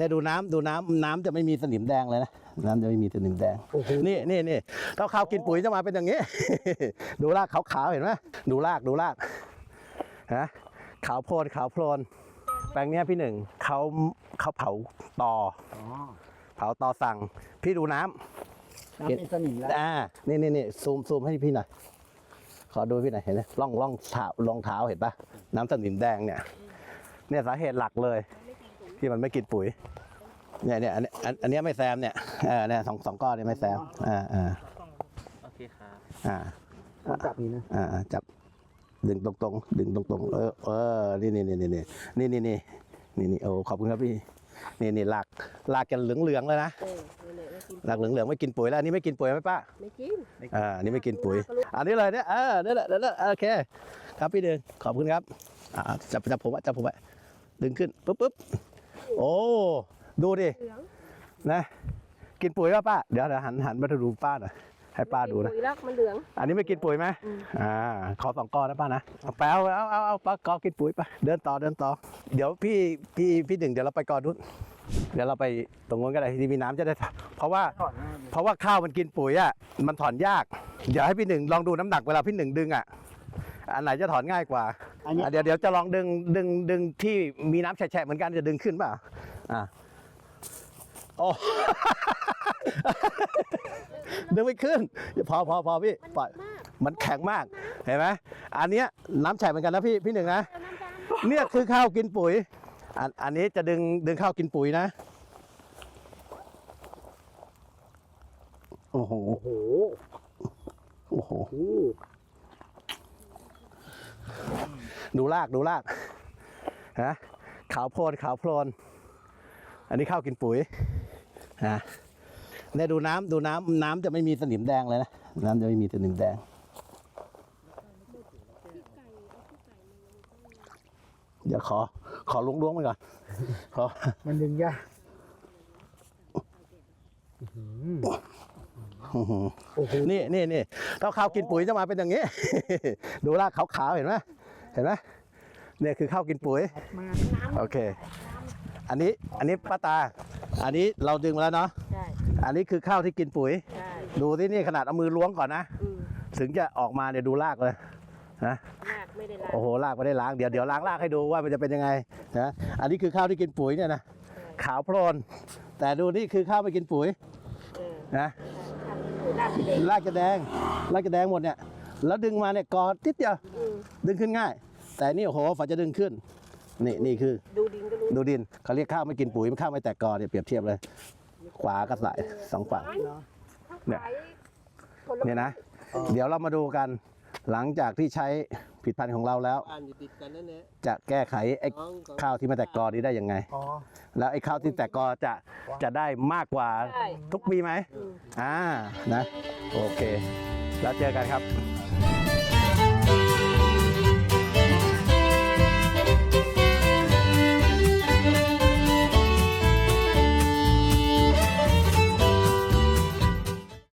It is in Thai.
เนี่ยดูน้ำดูน้ำน้ำจะไม่มีสนิมแดงเลยนะน้ำจะไม่มีสนิมแดงโอ้โหนี่นี่นี่ถ้าข้าวกินปุ๋ยจะมาเป็นอย่างนี้ ดูรากขาวๆเห็นไหมดูรากดูรากฮะขาวโพลนขาวโพลนแปลงเนี้ยพี่หนึ่งเขาเขาเผาตออ๋อเผาตอสั่ง พี่ดูน้ำน้ำเป็นสนิมแล้วอ่านี่นี่นี่ซูมซูมให้พี่หน่อยขอดูพี่หน่อยเห็นไหมร่องร่องเท้ารองเท้าเห็นปะน้ำสนิมแดงเนี่ยเนี่ยสาเหตุหลักเลย ที่มันไม่กินปุ๋ยเนี่ยเนี่ยอันนี้อันอันเนี้ยไม่แซมเนี่ยเออเนี่ยสองสองก้อนเนี่ยไม่แซมอ่าอ่าโอเคครับอ่าผมจับนี้นะอ่าอ่าจับดึงตรงตรงๆดึงตรงตรงๆเออเออนี่นี่นี่นี่นี่นี่นี่นี่นี่นี่โอ้ขอบคุณครับพี่นี่นี่หลักหลักกันเหลืองเหลืองๆเลยนะเออนี่เลยไม่กินหลักเหลืองเหลืองๆไม่กินปุ๋ยแล้วอันนี้ไม่กินปุ๋ยไหมป้าไม่กินอ่าอันนี้ไม่กินปุ๋ย อันนี้เลยเนี่ยเออนั่นแหละนั่นแหละโอเค ครับพี่ดึงขอบคุณครับอ่าจับจับผมไว้จับผมไว้ดึงขึ้นปุ๊บปุ๊บ โอ้ ดูดิ เหลืองนะ กินปุ๋ยป่ะป้า เดี๋ยวเดี๋ยวหันหันมาดูป้าหน่อย ให้ป้าดูนะ ปุ๋ยรักมันเหลือง อันนี้ไม่กินปุ๋ยไหมอืมอ่า ขอสองก้อนนะป้านะเอาไปเอาเอาเอาเอาป้ากอกินปุ๋ยไปเดินต่อเดินต่อ เดี๋ยวพี่พี่พี่หนึ่งเดี๋ยวเราไปก่อนนู้นเดี๋ยวเราไปตรงนู้นก็ได้ที่มีน้ำจะได้ เพราะว่าถอดง่ายเลยเพราะว่าข้าวมันกินปุ๋ยอะ มันถอนยาก เดี๋ยวให้พี่หนึ่งลองดูน้ำหนักเวลาพี่หนึ่งดึงอะ อันไหนจะถอนง่ายกว่าอันนี้ อะเดี๋ยวเดี๋ยวจะลองดึงดึงดึงที่มีน้ำแฉะๆเหมือนกันจะดึงขึ้นเปล่าอะโอ้ ดึงไม่ขึ้นพอพอพอพี่ปล่อยมากมันแข็งมากเห็นไหมอันเนี้ยน้ำแฉะเหมือนกันนะพี่พี่หนึ่งนะเอาน้ำตาลเนี่ยคือข้าวกินปุ๋ย อันอันนี้จะดึงดึงข้าวกินปุ๋ยนะ โอ้โห โอ้โหโอ้โห โอ้ ดูรากดูรากฮะขาวโพลนขาวโพลนอันนี้ข้าวกินปุ๋ยฮะเนี่ยดูน้ำดูน้ำน้ำจะไม่มีสนิมแดงเลยนะน้ำจะไม่มีสนิมแดงเดี๋ยวขอ ขอล้วงล้วงๆมันก่อนขอมันดึงยากอื้อหืออื้อหือโอ้โหนี่นี่นี่ถ้าข้าวกินปุ๋ยจะมาเป็นอย่างนี้ ดูรากขาวๆเห็นไหม เห็นไหมเนี่ยคือข้าวกินปุ๋ยมาโอเค อันนี้อันนี้ป้าตา อันนี้เราดึงมาแล้วเนาะใช่อันนี้คือข้าวที่กินปุ๋ยใช่ดูที่นี่ขนาดเอามือล้วงก่อนนะอืมถึงจะออกมาเนี่ยดูรากเลยนะมากไม่ได้ล้างโอ้โหรากไม่ได้ล้างเดี๋ยวเดี๋ยวล้างรากให้ดูว่ามันจะเป็นยังไงนะอันนี้คือข้าวที่กินปุ๋ยเนี่ยนะขาวโพลนแต่ดูนี่คือข้าวไม่กินปุ๋ยเออนะคือรากเด็กรากจะแดงรากจะแดงหมดเนี่ย แล้วดึงมาเนี่ยกอดติดเดียวอืม ดึงขึ้นง่าย แต่นี่โอ้โหฝาจะดึงขึ้น นี่นี่คือดูดินก็รู้ดูดินเขาเรียกข้าวไม่กินปุ๋ยข้าวไม่แตกกอเนี่ยเปรียบเทียบเลย ขวากับซ้ายสองฝั่ง เนาะเนี่ยขายผลไม้เนี่ยนะ เดี๋ยวเรามาดูกัน หลังจากที่ใช้ผลิดพันธุ์ของเราแล้ว อ่านอยู่ติดกันนั่นแหละ จะแก้ไขไอ้น้องก็ข้าวที่ไม่แตกกอนี้ได้ยังไง อ๋อ แล้วไอ้ข้าวที่แตกกอจะจะได้มากกว่าใช่ ทุกปีไหมอืมอ่านะ โอเค แล้วเจอกันครับ